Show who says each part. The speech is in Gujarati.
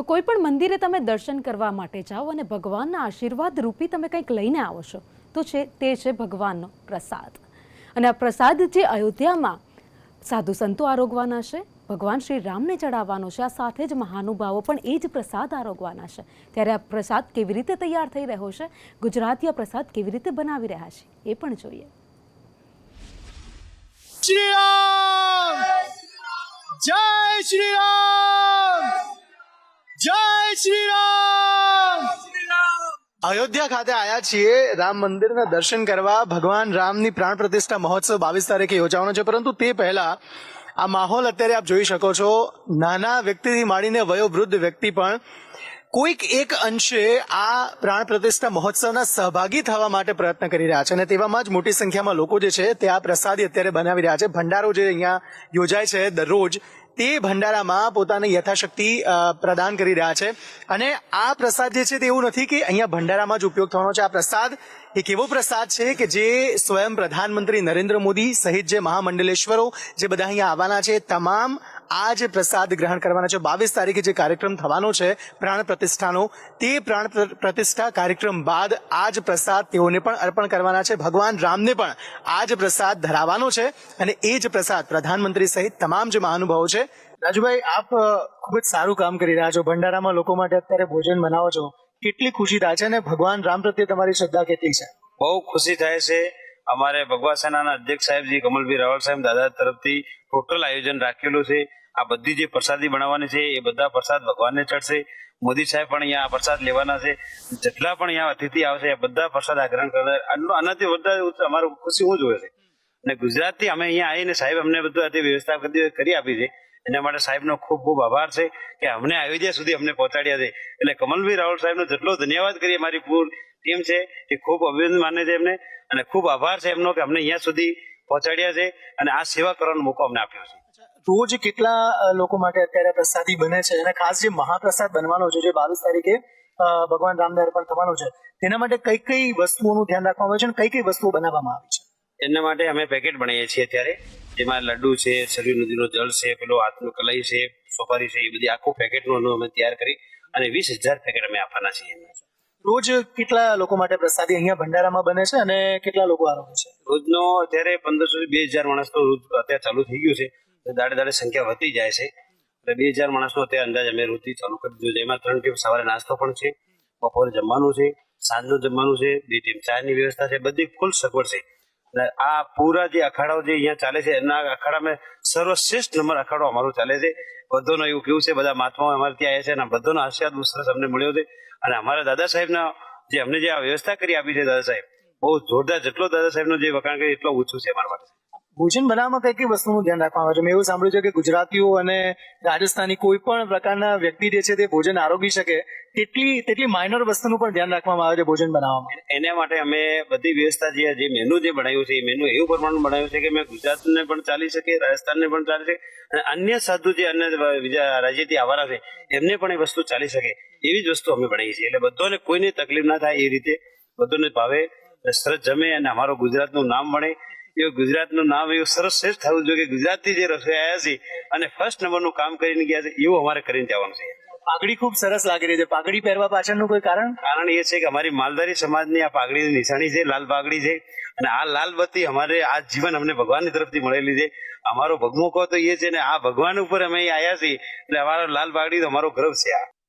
Speaker 1: તો કોઈ પણ મંદિરે તમે દર્શન કરવા માટે જાઓ અને ભગવાનના આશીર્વાદ રૂપી તમે કંઈક લઈને આવો છો, તો છે, તે છે ભગવાનનો પ્રસાદ. અને આ પ્રસાદ જે અયોધ્યામાં સાધુ સંતો આરોગવાના છે, ભગવાન શ્રી રામને ચડાવવાનો છે, આ સાથે જ મહાનુભાવો પણ એ જ પ્રસાદ આરોગવાના છે. ત્યારે આ પ્રસાદ કેવી રીતે તૈયાર થઈ રહ્યો છે, ગુજરાતી આ પ્રસાદ કેવી રીતે બનાવી રહ્યા છે, એ પણ જોઈએ.
Speaker 2: જય શ્રી રામ! શ્રી રામ અયોધ્યા ખાતે આયા છીએ. રામ મંદિરના દર્શન કરવા. ભગવાન રામની પ્રાણ પ્રતિષ્ઠા મહોત્સવ બાવીસ તારીખે યોજાવાનો છે. પરંતુ તે પહેલા આ માહોલ અત્યારે આપ જોઈ શકો છો. નાના વ્યક્તિથી માંડીને વયોવૃદ્ધ વ્યક્તિ પણ કોઈક એક અંશે આ પ્રાણ પ્રતિષ્ઠા મહોત્સવના સહભાગી થવા માટે પ્રયત્ન કરી રહ્યા છે. અને તેવામાં જ મોટી સંખ્યામાં લોકો જે છે તે આ પ્રસાદી અત્યારે બનાવી રહ્યા છે. ભંડારો જે અહીંયા યોજાય છે દરરોજ તે ભંડારામાં પોતાની યથાશક્તિ પ્રદાન કરી રહ્યા છે. અને આ પ્રસાદ જે છે તે એવું નથી કે અહીંયા ભંડારામાં જ ઉપયોગ થવાનો છે. આ પ્રસાદ એક એવો પ્રસાદ છે કે જે સ્વયં પ્રધાનમંત્રી નરેન્દ્ર મોદી સહિત જે મહામંડલેશ્વરો જે બધા અહીંયા આવવાના છે, તમામ આ જે પ્રસાદ ગ્રહણ કરવાના છે, બાવીસ તારીખે જે કાર્યક્રમ થવાનો છે, પ્રાણ પ્રતિષ્ઠાનો, તે પ્રાણ પ્ર- પ્રતિષ્ઠા કાર્યક્રમ બાદ આ જ પ્રસાદ તેઓને પણ અર્પણ કરવાના છે. ભગવાન રામને પણ આ જ પ્રસાદ ધરાવવાનો છે અને એ જ પ્રસાદ પ્રધાનમંત્રી સહિત તમામ જે મહાનુભાવો છે. રાજુભાઈ, આપ ખૂબ જ સારું કામ કરી રહ્યા છો. ભંડારામાં લોકો માટે અત્યારે ભોજન બનાવો છો. કેટલી ખુશી થાય છે અને ભગવાન રામ પ્રત્યે તમારી શ્રદ્ધા કેટલી છે?
Speaker 3: બહુ ખુશી થાય છે. અમારે ભગવા સેનાના અધ્યક્ષ સાહેબજી કમલભાઈ રાવલ સાહેબ દાદા તરફથી ટોટલ આયોજન રાખેલું છે. આ બધી જે પ્રસાદી બનાવવાની છે, એ બધા પ્રસાદ ભગવાનને ચડશે. મોદી સાહેબ પણ અહીંયા પ્રસાદ લેવાના છે. જેટલા પણ અહીંયા અતિથિ આવશે બધા પ્રસાદ આ ગ્રહણ કરનાર આનાથી વધારે અમારું ખુશી હું જોવે છે? અને ગુજરાતથી અમે અહીંયા આવીને સાહેબ અમને બધું આથી વ્યવસ્થા કરી કરી આપી છે. એના માટે સાહેબનો ખૂબ ખૂબ આભાર છે કે અમને અયોધ્યા સુધી અમને પહોંચાડ્યા છે. એટલે કમલભાઈ રાવલ સાહેબનો જેટલો ધન્યવાદ કરીએ મારી પૂરી ટીમ છે, એ ખૂબ અભિનંદન માને છે એમને. અને ખૂબ આભાર છે એમનો કે અમને અહીંયા સુધી પહોંચાડ્યા છે. અને આ સેવા કરવાનો મોકો અમને આપ્યો છે.
Speaker 2: રોજ કેટલા લોકો માટે અત્યારે પ્રસાદી બને છે અને ખાસ જે મહાપ્રસાદ બનવાનો છે જે બાવીસ તારીખે ભગવાન રામને અર્પણ થવાનો છે તેના માટે કઈ કઈ વસ્તુઓનું ધ્યાન રાખવામાં આવે છે અને કઈ કઈ વસ્તુઓ બનાવવામાં આવી છે?
Speaker 3: એના માટે અમે પેકેટ બનાવીએ છીએ અત્યારે જેમાં લડ્ડુ છે સરયુ નદીનો જળ છે પેલો હાથનું કલાઈ છે સોપારી છે એ બધી આખું પેકેટનું અમે તૈયાર કરી અને વીસ હજાર પેકેટ અમે આપવાના છીએ એમને
Speaker 2: રોજ કેટલા લોકો માટે પ્રસાદી અહીંયા ભંડારામાં બને છે અને કેટલા લોકો આરોગ્ય છે?
Speaker 3: રોજનો અત્યારે પંદરસો થી બે હજાર માણસનો રોજ અત્યારે ચાલુ થઈ ગયું છે. દાડે દાડે સંખ્યા વધતી જાય છે. એટલે બે હજાર માણસનો અત્યારે અંદાજ અમે રોજથી ચાલુ કરી દીધું એમાં ત્રણ ટીમ સવારે નાસ્તો પણ છે, બપોરે જમવાનું છે, સાંજનું જમવાનું છે, બે ટીમ ચાની વ્યવસ્થા છે, બધી ફૂલ સગવડ છે. આ પૂરા જે અખાડાઓ જે અહીંયા ચાલે છે એના અખાડામાં સર્વશ્રેષ્ઠ નંબર અખાડો અમારો ચાલે છે. બધોનો એવું કેવું છે, બધા મહાત્માઓ અમારે ત્યાં આવ્યા છે અને બધોનો આશીર્વાદ બહુ સરસ અમને મળ્યો છે. અને અમારા દાદા સાહેબના જે અમને જે આ વ્યવસ્થા કરી આપી છે, દાદા સાહેબ, બહુ જોરદાર, જેટલો દાદા સાહેબનો જે વખાણ કરી, એટલો ઓછું છે અમારા માટે.
Speaker 2: ભોજન બનાવવામાં કઈ કઈ વસ્તુનું ધ્યાન રાખવામાં આવે છે મેં એવું સાંભળ્યું છે કે ગુજરાતીઓ અને રાજસ્થાની કોઈ પણ પ્રકારના વ્યક્તિ જે છે તે ભોજન આરોગી શકે, તેટલી તેટલી માઇનર વસ્તુનું પણ ધ્યાન રાખવામાં આવે છે ભોજન બનાવવામાં.
Speaker 3: એના માટે અમે બધી વ્યવસ્થા જે જે મેનુ જે બનાવ્યું છે, એ મેનુ એવું પ્રમાણે બનાવ્યું છે કે મેં ગુજરાતને પણ ચાલી શકે રાજસ્થાનને પણ ચાલી શકે અને અન્ય સાધુ જે અન્ય બીજા રાજ્યથી આવવાના છે, એમને પણ એ વસ્તુ ચાલી શકે. એવી જ વસ્તુ અમે બનાવી છે. એટલે બધોને કોઈને તકલીફ ના થાય એ રીતે બધોને ભાવે સરસ જમે અને અમારું ગુજરાતનું નામ બને એવું ગુજરાતનું નામ એવું સરસ શ્રેષ્ઠ થવું જોઈએ કે ગુજરાતથી જે રસોઈ આવ્યા છે અને ફર્સ્ટ નંબરનું કામ કરીને ગયા છે એવું અમારે કરીને જવાનું છે.
Speaker 2: પાઘડી ખૂબ સરસ લાગી રહી છે. પાઘડી પહેરવા પાછળનું કોઈ કારણ?
Speaker 3: કારણ એ છે કે અમારી માલધારી સમાજની આ પાઘડીની નિશાની છે લાલ પાઘડી છે. અને આ લાલ બત્તી અમારે આ જીવન અમને ભગવાનની તરફથી મળેલી છે. અમારો ભગમુખો તો એ છે ને આ ભગવાન ઉપર અમે આયા આવ્યા છીએ. એટલે અમારો લાલ પાઘડી તો અમારો ગર્વ છે આ.